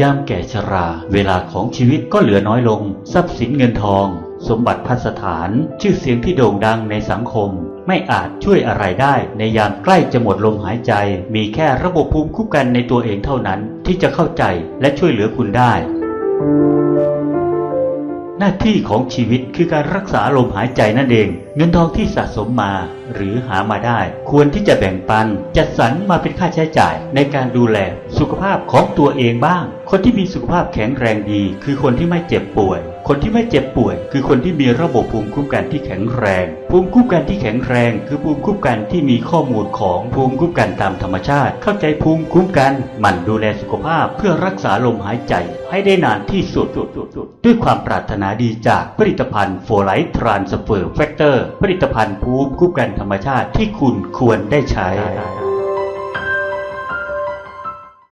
ยามแก่ชรา เวลาของชีวิตก็เหลือน้อยลง ทรัพย์สินเงินทอง สมบัติพัสถาน ชื่อเสียงที่โด่งดังในสังคม ไม่อาจช่วยอะไรได้ในยามใกล้จะหมดลมหายใจ มีแค่ระบบภูมิคุ้มกันในตัวเองเท่านั้น ที่จะเข้าใจและช่วยเหลือคุณได้ น้าที่ของชีวิตคือการรักษาลมหายใจนั่นเอง เงินทองที่สะสมมาหรือหามาได้ ควรที่จะแบ่งปัน จัดสรรมาเป็นค่าใช้จ่ายในการดูแลสุขภาพของตัวเองบ้าง คนที่มีสุขภาพแข็งแรงดี คือคนที่ไม่เจ็บป่วย คนที่ไม่เจ็บป่วย คือคนที่มีระบบภูมิคุ้มกันที่แข็งแรง ภูมิคุ้มกันที่แข็งแรง คือภูมิคุ้มกันที่มีข้อมูลของภูมิคุ้มกันตามธรรมชาติ เข้าใจภูมิคุ้มกันหมั่นดูแลสุขภาพเพื่อรักษาลมหายใจให้ได้นานที่สุด ด้วยความปรารถนาดีจากผลิตภัณฑ์โฟไลท์ทรานสเฟอร์แฟกเตอร์ผลิตภัณฑ์ภูมิคุ้มกันธรรมชาติที่คุณควรได้ใช้